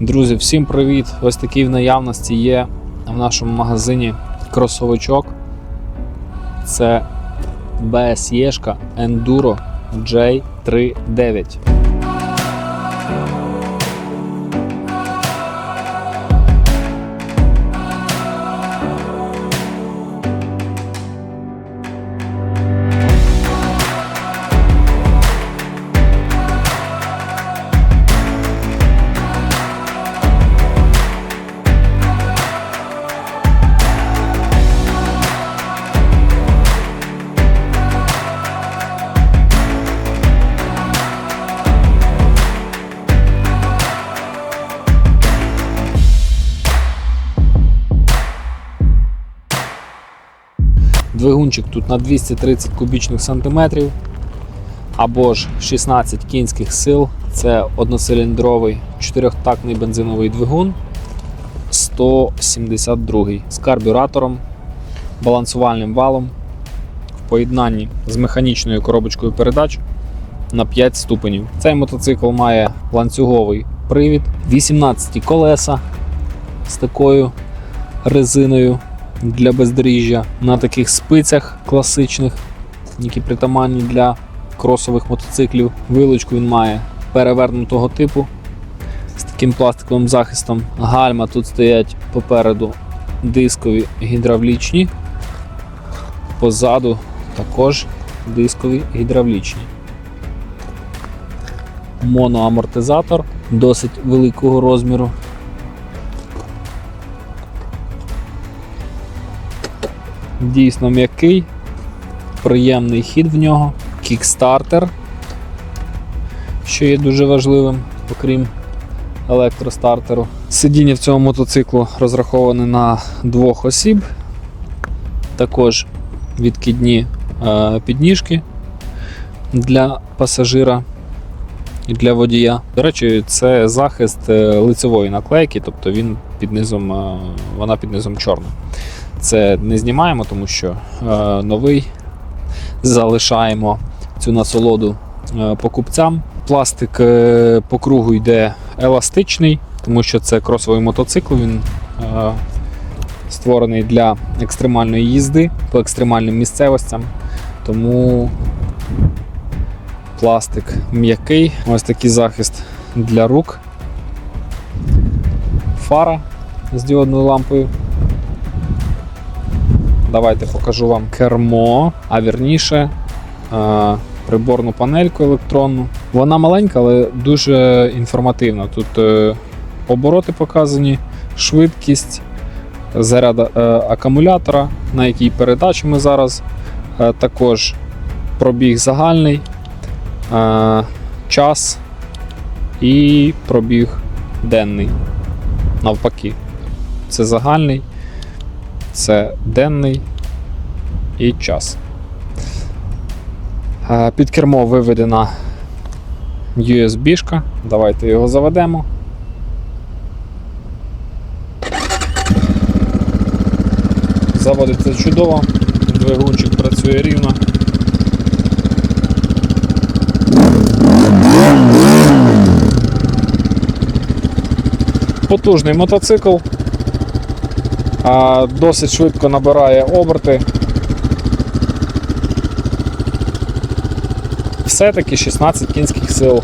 Друзі, всім привіт! Ось такий в наявності є в нашому магазині кросовичок. Це BSE Enduro J39. Двигунчик тут на 230 кубічних сантиметрів або ж 16 кінських сил. Це одноциліндровий чотирьохтактний бензиновий двигун 172 з карбюратором, балансувальним валом в поєднанні з механічною коробочкою передач на 5 ступенів. Цей мотоцикл має ланцюговий привід, 18 колеса з такою резиною для бездоріжжя на таких спицях класичних, які притаманні для кросових мотоциклів. Вилочку він має перевернутого типу з таким пластиковим захистом. Гальма тут стоять попереду дискові гідравлічні, позаду також дискові гідравлічні. Моноамортизатор досить великого розміру. Дійсно м'який, приємний хід в нього, кікстартер, що є дуже важливим, окрім електростартеру. Сидіння в цьому мотоциклу розраховане на двох осіб, також відкидні е, підніжки для пасажира і для водія. До речі, це захист е, лицевої наклейки, тобто він під низом, е, вона під низом чорна. Це не знімаємо, тому що е, новий залишаємо цю насолоду е, покупцям. Пластик е, по кругу йде еластичний, тому що це кросовий мотоцикл. Він е, створений для екстремальної їзди по екстремальним місцевостям. Тому пластик м'який. Ось такий захист для рук. Фара з діодною лампою. Давайте покажу вам кермо, а вірніше е, приборну панельку електронну. Вона маленька, але дуже інформативна. Тут е, обороти показані, швидкість, заряд е, акумулятора, на якій передачі ми зараз. Також пробіг загальний, час і пробіг денний. Навпаки. Це загальний це денний і час. Під кермо виведена USB-шка. Давайте його заведемо. Заводиться чудово, двигунчик працює рівно. Потужний мотоцикл досить швидко набирає оберти. Все-таки 16 кінських сил.